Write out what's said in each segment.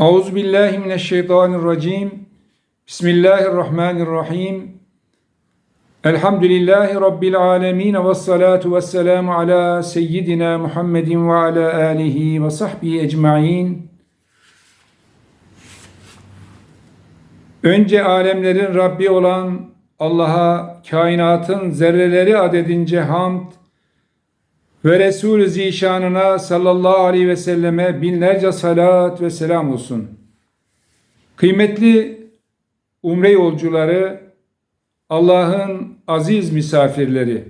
Euzu billahi mineşşeytanirracim. Bismillahirrahmanirrahim. Elhamdülillahi rabbil alamin ve salatu vesselamu ala seyyidina Muhammedin ve ala alihi ve sahbihi ecmaîn. Önce alemlerin Rabbi olan Allah'a kainatın zerreleri adedince hamd ve Resul-i Zişanına sallallahu aleyhi ve selleme binlerce salat ve selam olsun. Kıymetli umre yolcuları, Allah'ın aziz misafirleri,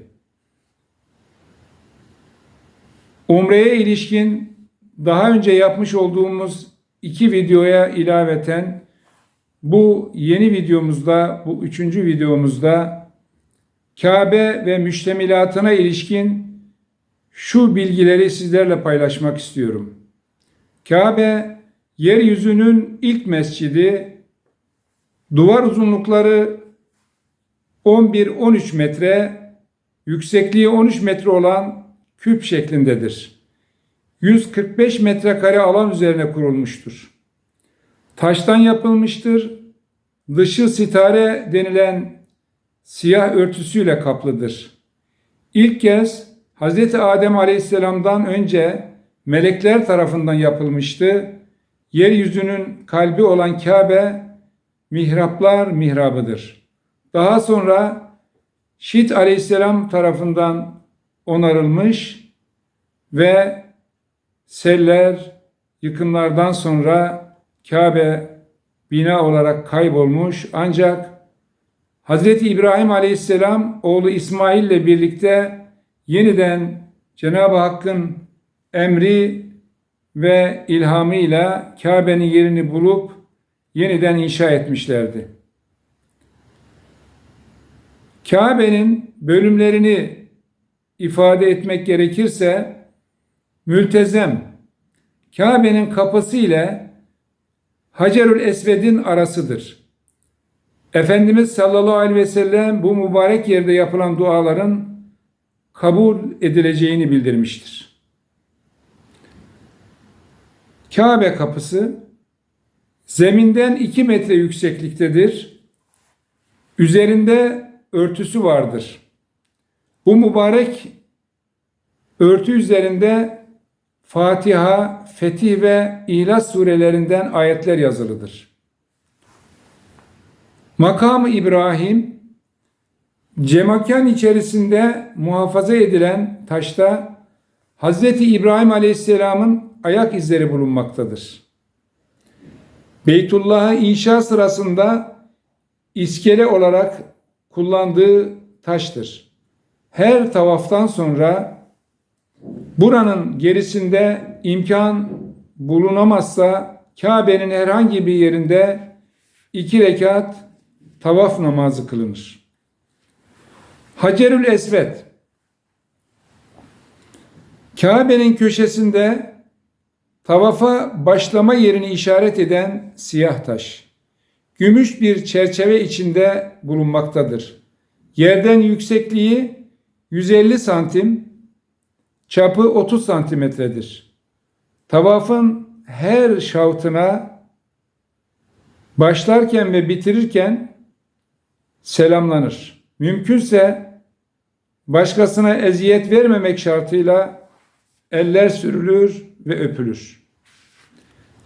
umreye ilişkin daha önce yapmış olduğumuz iki videoya ilaveten bu yeni videomuzda, bu üçüncü videomuzda Kabe ve müştemilatına ilişkin şu bilgileri sizlerle paylaşmak istiyorum. Kabe yeryüzünün ilk mescidi, duvar uzunlukları 11-13 metre, yüksekliği 13 metre olan küp şeklindedir. 145 metrekare alan üzerine kurulmuştur. Taştan yapılmıştır. Dışı sitare denilen siyah örtüsüyle kaplıdır. İlk kez Hz. Adem Aleyhisselam'dan önce melekler tarafından yapılmıştı. Yeryüzünün kalbi olan Kabe mihraplar mihrabıdır. Daha sonra Şit Aleyhisselam tarafından onarılmış ve seller yıkımlardan sonra Kabe bina olarak kaybolmuş ancak Hz. İbrahim Aleyhisselam oğlu İsmail ile birlikte yeniden Cenab-ı Hakk'ın emri ve ilhamıyla Kabe'nin yerini bulup yeniden inşa etmişlerdi. Kabe'nin bölümlerini ifade etmek gerekirse mültezem Kabe'nin kapısı ile Hacerül Esved'in arasıdır. Efendimiz sallallahu aleyhi ve sellem bu mübarek yerde yapılan duaların kabul edileceğini bildirmiştir. Kabe kapısı zeminden 2 metre yüksekliktedir. Üzerinde örtüsü vardır. Bu mübarek örtü üzerinde Fatiha, Fetih ve İhlas surelerinden ayetler yazılıdır. Makamı İbrahim Cemakan içerisinde muhafaza edilen taşta Hz. İbrahim Aleyhisselam'ın ayak izleri bulunmaktadır. Beytullah'ı inşa sırasında iskele olarak kullandığı taştır. Her tavaftan sonra buranın gerisinde imkan bulunamazsa Kabe'nin herhangi bir yerinde iki rekat tavaf namazı kılınır. Hacerül Esved Kabe'nin köşesinde tavafa başlama yerini işaret eden siyah taş. Gümüş bir çerçeve içinde bulunmaktadır. Yerden yüksekliği 150 santim, çapı 30 santimetredir. Tavafın her şavtına başlarken ve bitirirken selamlanır. Mümkünse başkasına eziyet vermemek şartıyla eller sürülür ve öpülür.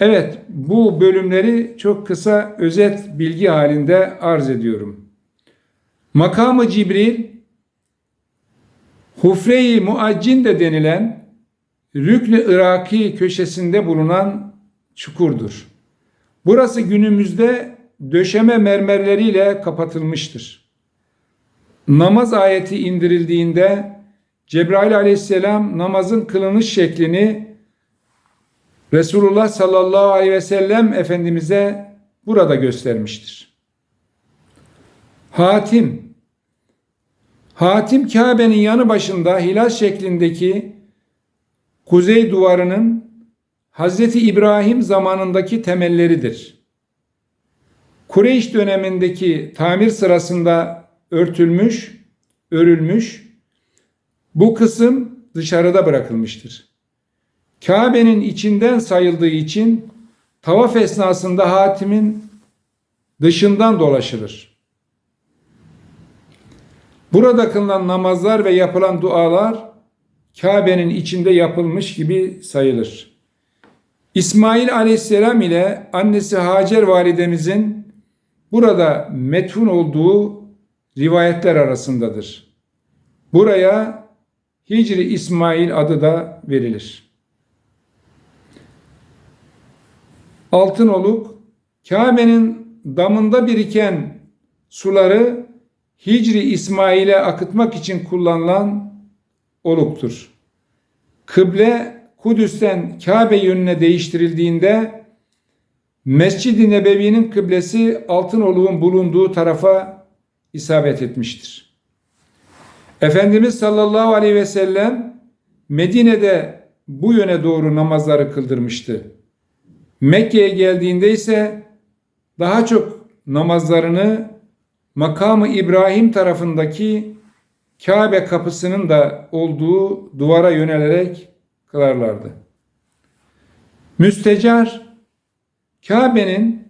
Evet, bu bölümleri çok kısa özet bilgi halinde arz ediyorum. Makamı Cibril, Hufre-i Muaccin de denilen Rükn-i Iraki köşesinde bulunan çukurdur. Burası günümüzde döşeme mermerleriyle kapatılmıştır. Namaz ayeti indirildiğinde Cebrail aleyhisselam namazın kılınış şeklini Resulullah sallallahu aleyhi ve sellem Efendimiz'e burada göstermiştir. Hatim Hatim Kabe'nin yanı başında hilal şeklindeki kuzey duvarının Hazreti İbrahim zamanındaki temelleridir. Kureyş dönemindeki tamir sırasında örtülmüş, örülmüş. Bu kısım dışarıda bırakılmıştır. Kabe'nin içinden sayıldığı için tavaf esnasında hatimin dışından dolaşılır. Burada kılınan namazlar ve yapılan dualar Kabe'nin içinde yapılmış gibi sayılır. İsmail aleyhisselam ile annesi Hacer validemizin burada metfun olduğu rivayetler arasındadır. Buraya Hicri İsmail adı da verilir. Altınoluk, Kabe'nin damında biriken suları Hicri İsmail'e akıtmak için kullanılan oluktur. Kıble Kudüs'ten Kabe yönüne değiştirildiğinde Mescid-i Nebevi'nin kıblesi Altınoluk'un bulunduğu tarafa isabet etmiştir. Efendimiz sallallahu aleyhi ve sellem Medine'de bu yöne doğru namazları kıldırmıştı. Mekke'ye geldiğinde ise daha çok namazlarını makamı İbrahim tarafındaki Kabe kapısının da olduğu duvara yönelerek kılarlardı. Müstecar Kabe'nin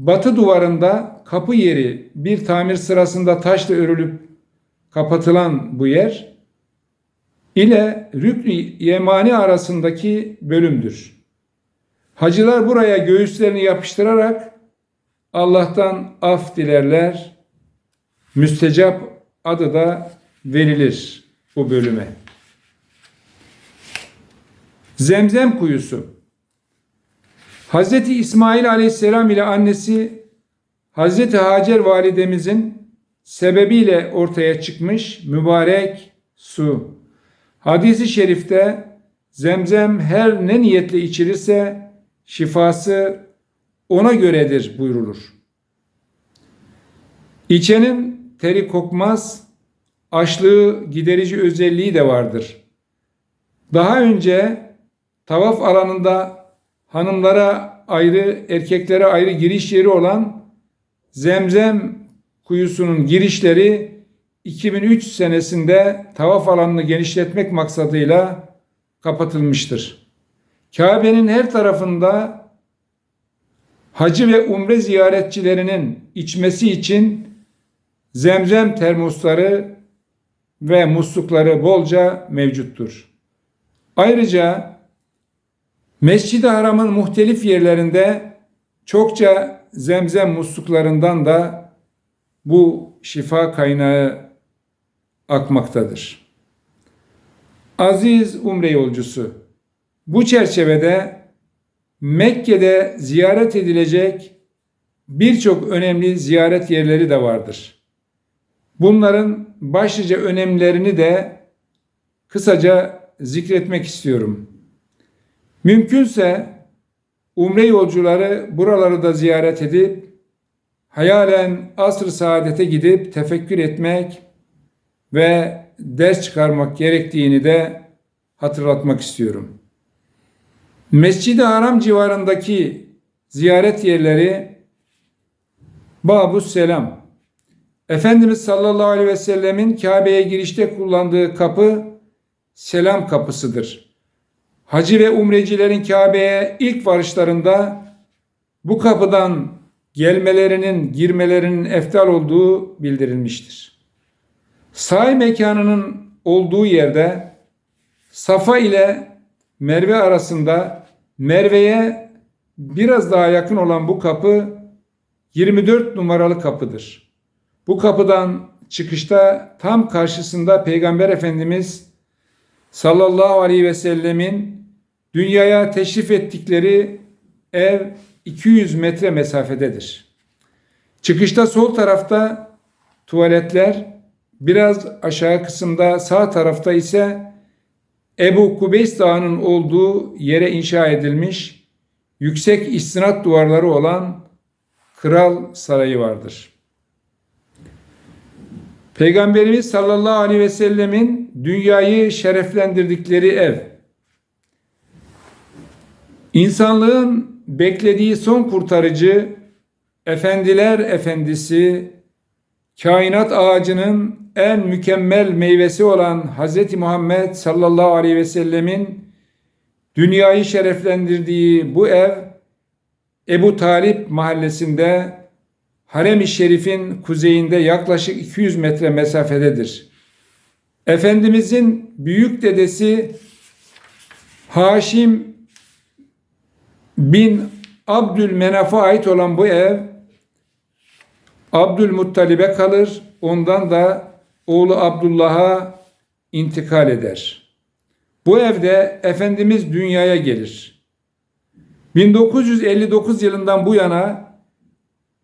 batı duvarında kapı yeri bir tamir sırasında taşla örülüp kapatılan bu yer ile Rükn-i Yemani arasındaki bölümdür. Hacılar buraya göğüslerini yapıştırarak Allah'tan af dilerler. Müstecap adı da verilir bu bölüme. Zemzem kuyusu. Hazreti İsmail Aleyhisselam ile annesi Hazreti Hacer validemizin sebebiyle ortaya çıkmış mübarek su. Hadisi şerifte zemzem her ne niyetle içilirse şifası ona göredir buyrulur. İçenin teri kokmaz, açlığı giderici özelliği de vardır. Daha önce tavaf alanında hanımlara ayrı, erkeklere ayrı giriş yeri olan Zemzem kuyusunun girişleri 2003 senesinde tavaf alanını genişletmek maksadıyla kapatılmıştır. Kabe'nin her tarafında hacı ve umre ziyaretçilerinin içmesi için zemzem termosları ve muslukları bolca mevcuttur. Ayrıca Mescid-i Haram'ın muhtelif yerlerinde çokça zemzem musluklarından da bu şifa kaynağı akmaktadır. Aziz umre yolcusu, bu çerçevede Mekke'de ziyaret edilecek birçok önemli ziyaret yerleri de vardır. Bunların başlıca önemlerini de kısaca zikretmek istiyorum. Mümkünse umre yolcuları buraları da ziyaret edip hayalen asr-ı saadete gidip tefekkür etmek ve ders çıkarmak gerektiğini de hatırlatmak istiyorum. Mescid-i Haram civarındaki ziyaret yerleri Babus Selam. Efendimiz sallallahu aleyhi ve sellemin Kabe'ye girişte kullandığı kapı selam kapısıdır. Hacı ve umrecilerin Kabe'ye ilk varışlarında bu kapıdan gelmelerinin, girmelerinin eftal olduğu bildirilmiştir. Sahi mekanının olduğu yerde Safa ile Merve arasında Merve'ye biraz daha yakın olan bu kapı 24 numaralı kapıdır. Bu kapıdan çıkışta tam karşısında Peygamber Efendimiz sallallahu aleyhi ve sellemin dünyaya teşrif ettikleri ev 200 metre mesafededir. Çıkışta sol tarafta tuvaletler, biraz aşağı kısımda sağ tarafta ise Ebu Kubeys Dağı'nın olduğu yere inşa edilmiş yüksek istinat duvarları olan Kral Sarayı vardır. Peygamberimiz sallallahu aleyhi ve sellemin dünyayı şereflendirdikleri ev. İnsanlığın beklediği son kurtarıcı, efendiler efendisi, kainat ağacının en mükemmel meyvesi olan Hz. Muhammed sallallahu aleyhi ve sellemin dünyayı şereflendirdiği bu ev Ebu Talip mahallesinde Harem-i Şerif'in kuzeyinde yaklaşık 200 metre mesafededir. Efendimizin büyük dedesi Haşim bin Abdülmenaf'a ait olan bu ev Abdülmuttalib'e kalır. Ondan da oğlu Abdullah'a intikal eder. Bu evde Efendimiz dünyaya gelir. 1959 yılından bu yana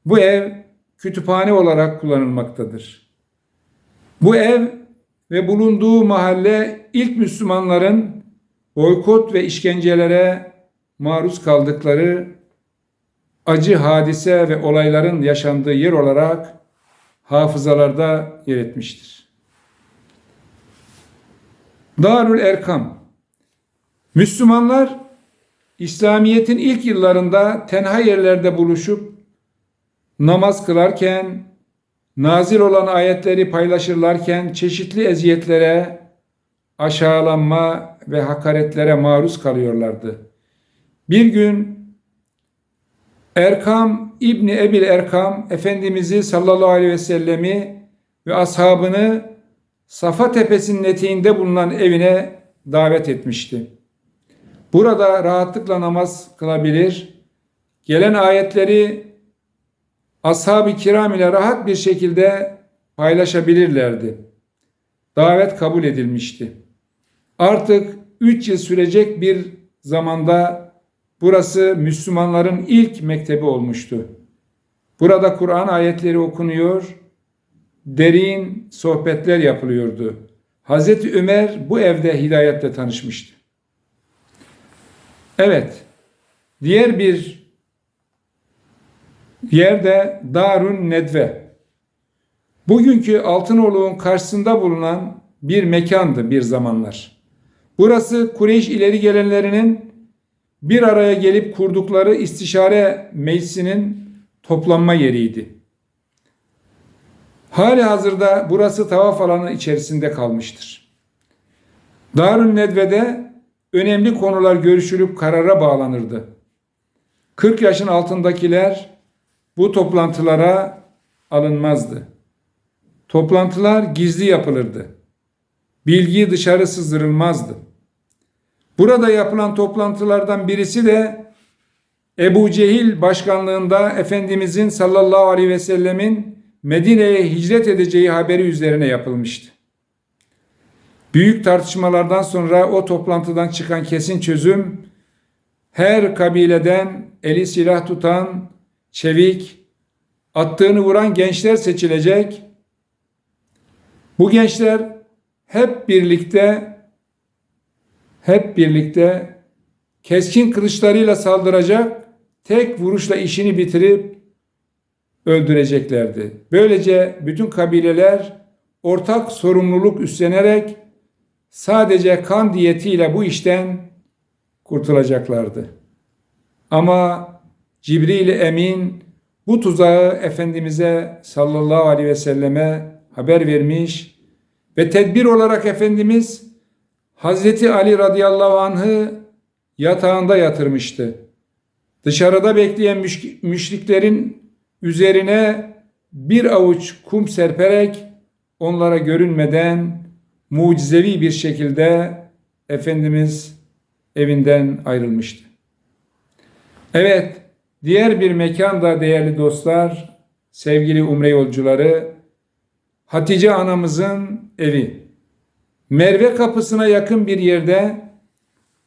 bu ev kütüphane olarak kullanılmaktadır. Bu ev ve bulunduğu mahalle ilk Müslümanların boykot ve işkencelere maruz kaldıkları acı hadise ve olayların yaşandığı yer olarak hafızalarda yer etmiştir. Darül Erkam Müslümanlar İslamiyet'in ilk yıllarında tenha yerlerde buluşup namaz kılarken, nazil olan ayetleri paylaşırlarken çeşitli eziyetlere, aşağılanma ve hakaretlere maruz kalıyorlardı. Bir gün Erkam İbni Ebil Erkam Efendimiz'i sallallahu aleyhi ve sellemi ve ashabını Safa Tepesi'nin eteğinde bulunan evine davet etmişti. Burada rahatlıkla namaz kılabilir, gelen ayetleri ashab-ı kiram ile rahat bir şekilde paylaşabilirlerdi. Davet kabul edilmişti. Artık üç yıl sürecek bir zamanda burası Müslümanların ilk mektebi olmuştu. Burada Kur'an ayetleri okunuyor, derin sohbetler yapılıyordu. Hazreti Ömer bu evde hidayetle tanışmıştı. Evet, diğer bir yerde Darun Nedve. Bugünkü Altınoğlu'nun karşısında bulunan bir mekandı bir zamanlar. Burası Kureyş ileri gelenlerinin bir araya gelip kurdukları istişare meclisinin toplanma yeriydi. Hali hazırda burası tavaf alanı içerisinde kalmıştır. Darun Nedve'de önemli konular görüşülüp karara bağlanırdı. 40 yaşın altındakiler bu toplantılara alınmazdı. Toplantılar gizli yapılırdı. Bilgi dışarı sızdırılmazdı. Burada yapılan toplantılardan birisi de Ebu Cehil başkanlığında Efendimizin sallallahu aleyhi ve sellemin Medine'ye hicret edeceği haberi üzerine yapılmıştı. Büyük tartışmalardan sonra o toplantıdan çıkan kesin çözüm her kabileden eli silah tutan, çevik, attığını vuran gençler seçilecek. Bu gençler hep birlikte hep birlikte keskin kılıçlarıyla saldıracak, tek vuruşla işini bitirip öldüreceklerdi. Böylece bütün kabileler ortak sorumluluk üstlenerek sadece kan diyetiyle bu işten kurtulacaklardı. Ama Cibril Emin bu tuzağı Efendimiz'e sallallahu aleyhi ve selleme haber vermiş ve tedbir olarak Efendimiz Hazreti Ali radıyallahu anh'ı yatağında yatırmıştı. Dışarıda bekleyen müşriklerin üzerine bir avuç kum serperek onlara görünmeden mucizevi bir şekilde Efendimiz evinden ayrılmıştı. Evet, diğer bir mekan da değerli dostlar, sevgili umre yolcuları, Hatice anamızın evi. Merve kapısına yakın bir yerde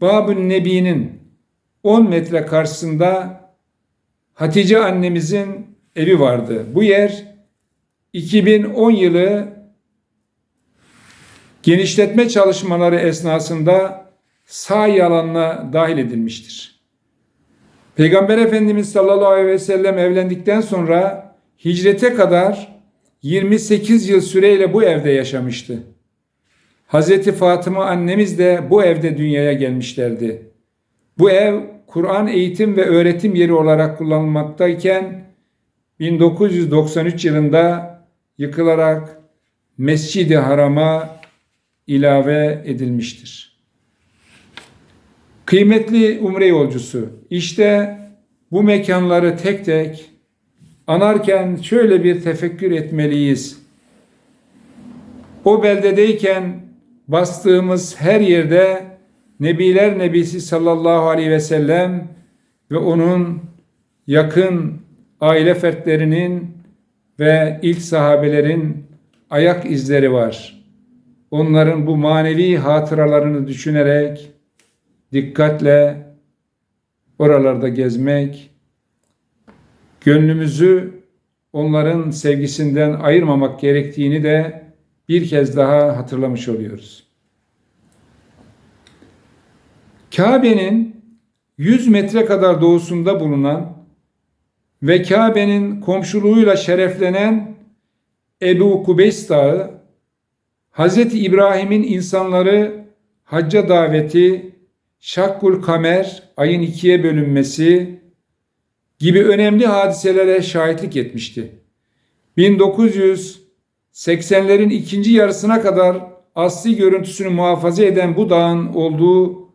Babün Nebi'nin 10 metre karşısında Hatice annemizin evi vardı. Bu yer 2010 yılı genişletme çalışmaları esnasında sağ alanına dahil edilmiştir. Peygamber Efendimiz sallallahu aleyhi ve sellem evlendikten sonra hicrete kadar 28 yıl süreyle bu evde yaşamıştı. Hazreti Fatıma annemiz de bu evde dünyaya gelmişlerdi. Bu ev Kur'an eğitim ve öğretim yeri olarak kullanılmaktayken 1993 yılında yıkılarak Mescid-i Haram'a ilave edilmiştir. Kıymetli umre yolcusu, işte bu mekanları tek tek anarken şöyle bir tefekkür etmeliyiz. O beldedeyken bastığımız her yerde Nebiler Nebisi sallallahu aleyhi ve sellem ve onun yakın aile fertlerinin ve ilk sahabelerin ayak izleri var. Onların bu manevi hatıralarını düşünerek dikkatle oralarda gezmek, gönlümüzü onların sevgisinden ayırmamak gerektiğini de bir kez daha hatırlamış oluyoruz. Kabe'nin 100 metre kadar doğusunda bulunan ve Kabe'nin komşuluğuyla şereflenen Ebu Kubeys Dağı, Hz. İbrahim'in insanları hacca daveti, Şakkul Kamer, ayın ikiye bölünmesi gibi önemli hadiselere şahitlik etmişti. 1980'lerin ikinci yarısına kadar asli görüntüsünü muhafaza eden bu dağın olduğu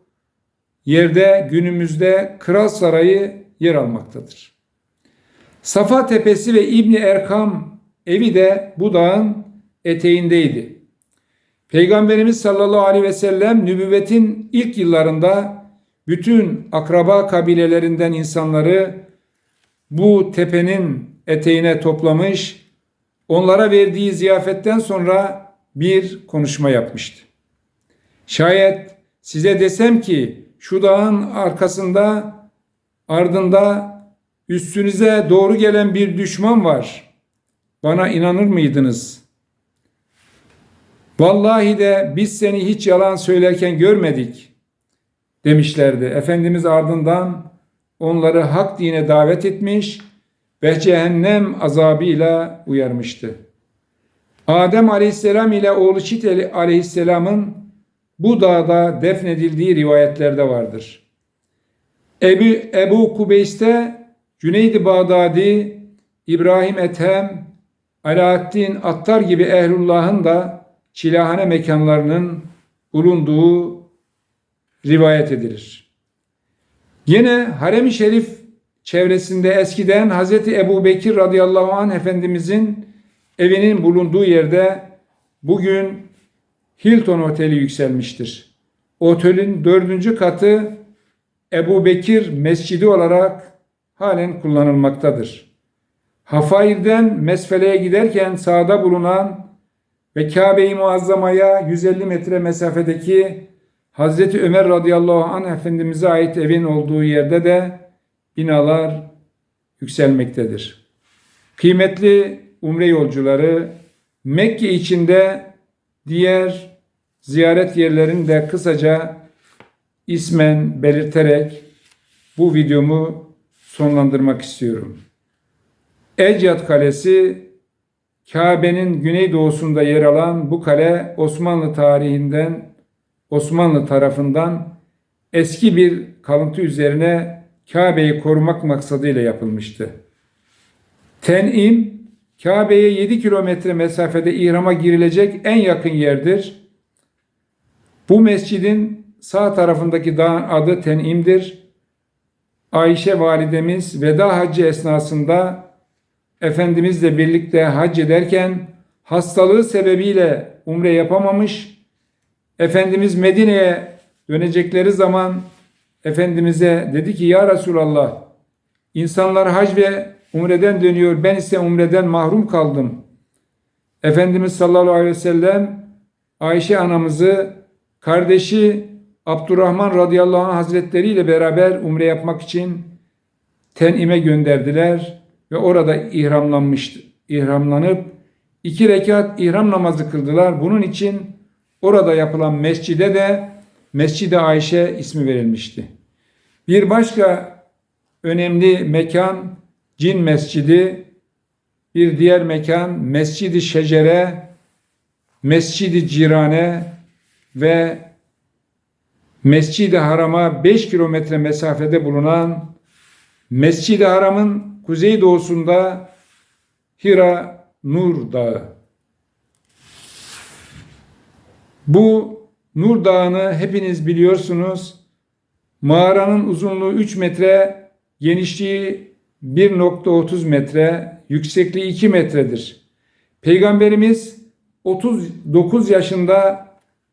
yerde günümüzde Kral Sarayı yer almaktadır. Safa Tepesi ve İbni Erkam evi de bu dağın eteğindeydi. Peygamberimiz sallallahu aleyhi ve sellem nübüvvetin ilk yıllarında bütün akraba kabilelerinden insanları bu tepenin eteğine toplamış, onlara verdiği ziyafetten sonra bir konuşma yapmıştı. Şayet size desem ki şu dağın arkasında ardında üstünüze doğru gelen bir düşman var. Bana inanır mıydınız? Vallahi de biz seni hiç yalan söylerken görmedik demişlerdi. Efendimiz ardından onları hak dine davet etmiş ve cehennem azabıyla uyarmıştı. Adem aleyhisselam ile oğlu Çit aleyhisselamın bu dağda defnedildiği rivayetlerde vardır. Ebu, Ebu Kubeys'te Cüneydi Bağdadi, İbrahim Ethem, Alaaddin Attar gibi ehlullahın da çilahane mekanlarının bulunduğu rivayet edilir. Yine Harem-i Şerif çevresinde eskiden Hz. Ebu Bekir radıyallahu anh Efendimizin evinin bulunduğu yerde bugün Hilton Oteli yükselmiştir. Otelin dördüncü katı Ebu Bekir Mescidi olarak halen kullanılmaktadır. Hafair'den Mesfele'ye giderken sağda bulunan ve Kabe-i Muazzama'ya 150 metre mesafedeki Hazreti Ömer radıyallahu anh Efendimiz'e ait evin olduğu yerde de binalar yükselmektedir. Kıymetli umre yolcuları Mekke içinde diğer ziyaret yerlerini de kısaca ismen belirterek bu videomu sonlandırmak istiyorum. Ecyat Kalesi Kabe'nin güneydoğusunda yer alan bu kale Osmanlı tarihinden Osmanlı tarafından eski bir kalıntı üzerine Kabe'yi korumak maksadıyla yapılmıştı. Ten'im Kabe'ye 7 kilometre mesafede ihrama girilecek en yakın yerdir. Bu mescidin sağ tarafındaki dağın adı Ten'im'dir. Ayşe validemiz veda haccı esnasında Efendimizle birlikte hac ederken hastalığı sebebiyle umre yapamamış. Efendimiz Medine'ye dönecekleri zaman Efendimiz'e dedi ki ya Resulallah insanlar hac ve umreden dönüyor ben ise umreden mahrum kaldım. Efendimiz sallallahu aleyhi ve sellem Ayşe anamızı kardeşi Abdurrahman radıyallahu anh hazretleri ile beraber umre yapmak için Tenim'e gönderdiler ve orada ihramlanmıştı. İhramlanıp iki rekat ihram namazı kıldılar. Bunun için orada yapılan mescide de Mescid-i Ayşe ismi verilmişti. Bir başka önemli mekan Cin Mescidi, bir diğer mekan Mescid-i Şecere, Mescid-i Cirane ve Mescid-i Haram'a 5 kilometre mesafede bulunan Mescid-i Haram'ın kuzeydoğusunda Hira Nur Dağı. Bu Nur Dağı'nı hepiniz biliyorsunuz. Mağaranın uzunluğu 3 metre, genişliği 1.30 metre, yüksekliği 2 metredir. Peygamberimiz 39 yaşında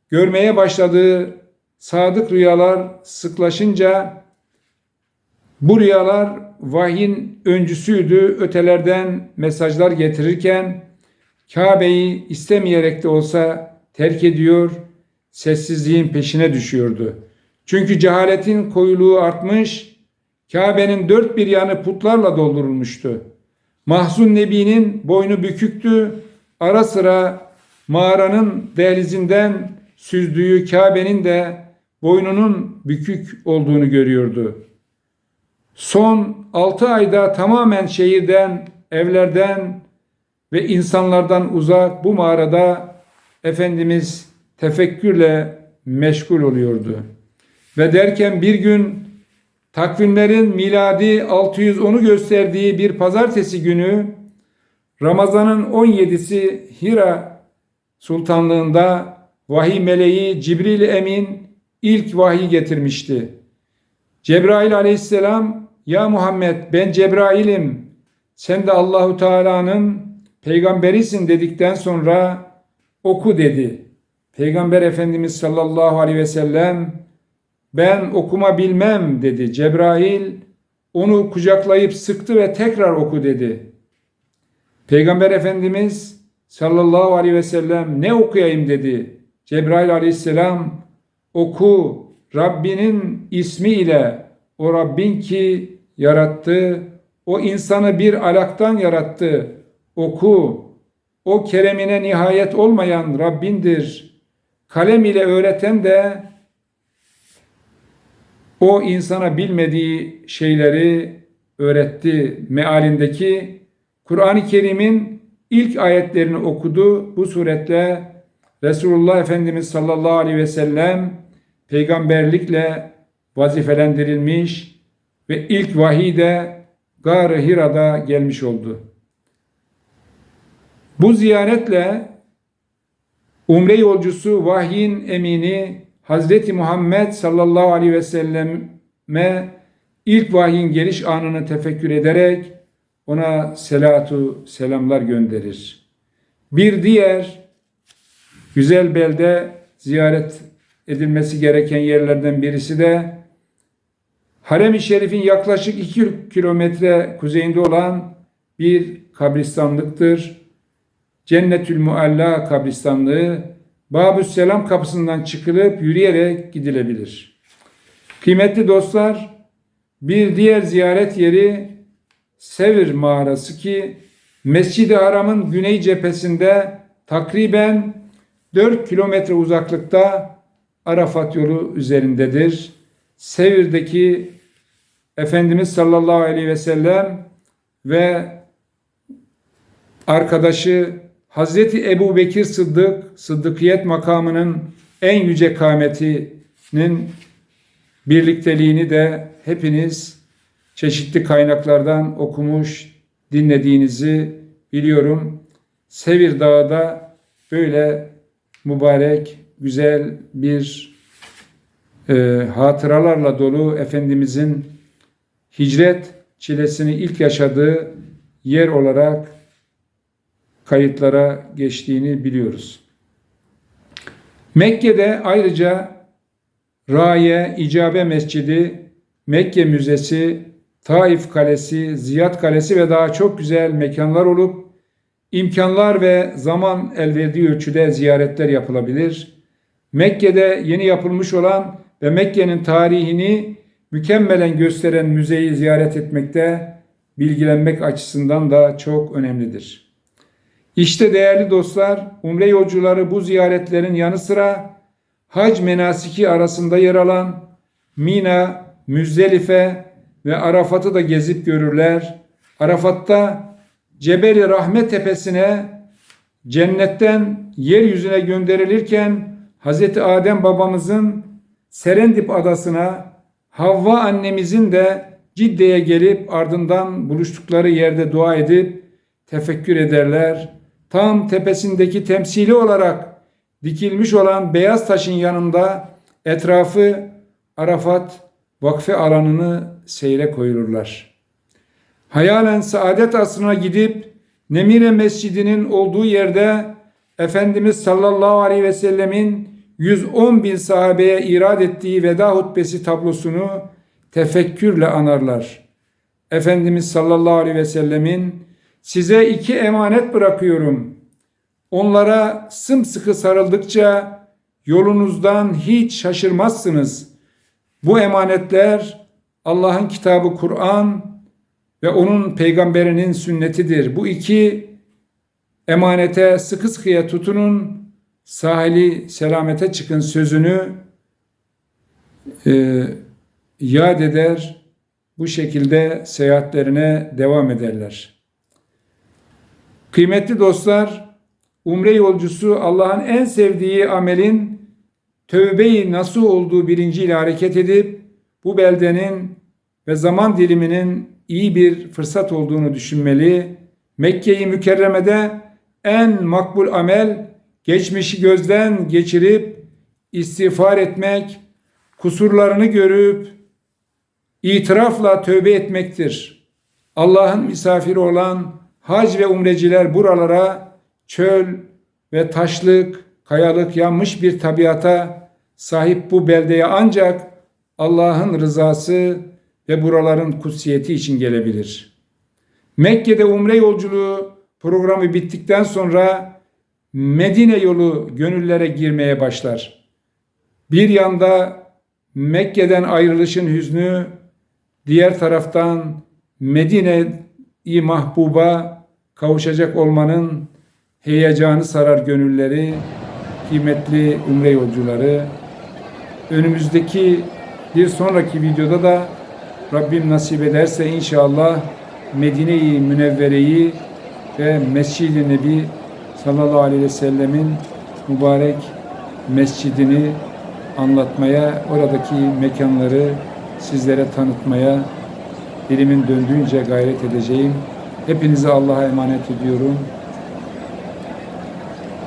görmeye başladığı sadık rüyalar sıklaşınca bu rüyalar vahyin öncüsüydü. Ötelerden mesajlar getirirken Kabe'yi istemeyerek de olsa terk ediyor, sessizliğin peşine düşüyordu. Çünkü cehaletin koyuluğu artmış, Kabe'nin dört bir yanı putlarla doldurulmuştu. Mahzun Nebi'nin boynu büküktü, ara sıra mağaranın dehlizinden süzdüğü Kabe'nin de boynunun bükük olduğunu görüyordu. Son 6 ayda tamamen şehirden, evlerden ve insanlardan uzak bu mağarada Efendimiz tefekkürle meşgul oluyordu. Ve derken bir gün takvimlerin miladi 610'u gösterdiği bir pazartesi günü Ramazan'ın 17'si Hira Sultanlığında vahiy meleği Cibril Emin ilk vahiy getirmişti. Cebrail aleyhisselam ya Muhammed ben Cebrail'im sen de Allahu Teala'nın peygamberisin dedikten sonra oku dedi. Peygamber Efendimiz sallallahu aleyhi ve sellem ben okuma bilmem dedi. Cebrail onu kucaklayıp sıktı ve tekrar oku dedi. Peygamber Efendimiz sallallahu aleyhi ve sellem ne okuyayım dedi. Cebrail aleyhisselam oku Rabbinin ismiyle o Rabbin ki yarattı, o insanı bir alaktan yarattı. Oku, o keremine nihayet olmayan Rabbindir. Kalem ile öğreten de o insana bilmediği şeyleri öğretti. Mealindeki Kur'an-ı Kerim'in ilk ayetlerini okudu. Bu suretle Resulullah Efendimiz sallallahu aleyhi ve sellem peygamberlikle vazifelendirilmiş ve ilk vahiy de Gar-ı Hira'da gelmiş oldu. Bu ziyaretle umre yolcusu vahyin emini Hazreti Muhammed sallallahu aleyhi ve selleme ilk vahyin geliş anını tefekkür ederek ona selatu selamlar gönderir. Bir diğer güzel belde ziyaret edilmesi gereken yerlerden birisi de Harem-i Şerif'in yaklaşık 2 kilometre kuzeyinde olan bir kabristanlıktır. Cennetül Mualla kabristanlığı Babü Selam kapısından çıkılıp yürüyerek gidilebilir. Kıymetli dostlar, bir diğer ziyaret yeri Sevir mağarası ki Mescid-i Haram'ın güney cephesinde takriben 4 kilometre uzaklıkta Arafat yolu üzerindedir. Sevir'deki Efendimiz sallallahu aleyhi ve sellem ve arkadaşı Hazreti Ebu Bekir Sıddık, Sıddıkiyet makamının en yüce kâmetinin birlikteliğini de hepiniz çeşitli kaynaklardan okumuş, dinlediğinizi biliyorum. Sevir Dağı'da böyle mübarek, güzel bir e, hatıralarla dolu Efendimizin hicret çilesini ilk yaşadığı yer olarak kayıtlara geçtiğini biliyoruz. Mekke'de ayrıca Raye, İcabe Mescidi, Mekke Müzesi, Taif Kalesi, Ziyad Kalesi ve daha çok güzel mekanlar olup imkanlar ve zaman el verdiği ölçüde ziyaretler yapılabilir. Mekke'de yeni yapılmış olan ve Mekke'nin tarihini mükemmelen gösteren müzeyi ziyaret etmekte bilgilenmek açısından da çok önemlidir. İşte değerli dostlar, umre yolcuları bu ziyaretlerin yanı sıra hac menasiki arasında yer alan Mina, Müzdelife ve Arafat'ı da gezip görürler. Arafat'ta Cebeli Rahmet Tepesi'ne cennetten yeryüzüne gönderilirken Hz. Adem babamızın Serendip adasına Havva annemizin de Cidde'ye gelip ardından buluştukları yerde dua edip tefekkür ederler. Tam tepesindeki temsili olarak dikilmiş olan beyaz taşın yanında etrafı Arafat vakfe alanını seyre koyulurlar. Hayalen saadet asrına gidip Nemire Mescidi'nin olduğu yerde Efendimiz sallallahu aleyhi ve sellemin 110 bin sahabeye irad ettiği veda hutbesi tablosunu tefekkürle anarlar. Efendimiz sallallahu aleyhi ve sellemin size iki emanet bırakıyorum. Onlara sımsıkı sarıldıkça yolunuzdan hiç şaşırmazsınız. Bu emanetler Allah'ın kitabı Kur'an ve onun peygamberinin sünnetidir. Bu iki emanete sıkı sıkıya tutunun, sahili selamete çıkın sözünü e, yad eder, bu şekilde seyahatlerine devam ederler. Kıymetli dostlar, umre yolcusu Allah'ın en sevdiği amelin tövbe-i nasuh olduğu bilinciyle hareket edip bu beldenin ve zaman diliminin iyi bir fırsat olduğunu düşünmeli. Mekke-i Mükerreme'de en makbul amel geçmişi gözden geçirip istiğfar etmek, kusurlarını görüp itirafla tövbe etmektir. Allah'ın misafiri olan hac ve umreciler buralara çöl ve taşlık, kayalık yanmış bir tabiata sahip bu beldeye ancak Allah'ın rızası ve buraların kutsiyeti için gelebilir. Mekke'de umre yolculuğu programı bittikten sonra Medine yolu gönüllere girmeye başlar. Bir yanda Mekke'den ayrılışın hüznü, diğer taraftan Medine-i mahbuba kavuşacak olmanın heyecanı sarar gönülleri, kıymetli umre yolcuları. Önümüzdeki bir sonraki videoda da Rabbim nasip ederse inşallah Medine-i Münevvere'yi ve Mescid-i Nebi sallallahu aleyhi ve sellemin mübarek mescidini anlatmaya, oradaki mekanları sizlere tanıtmaya dilimin döndüğünce gayret edeceğim. Hepinizi Allah'a emanet ediyorum.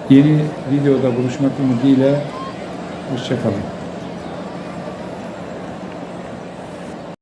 Yeni videoda buluşmak umuduyla hoşçakalın.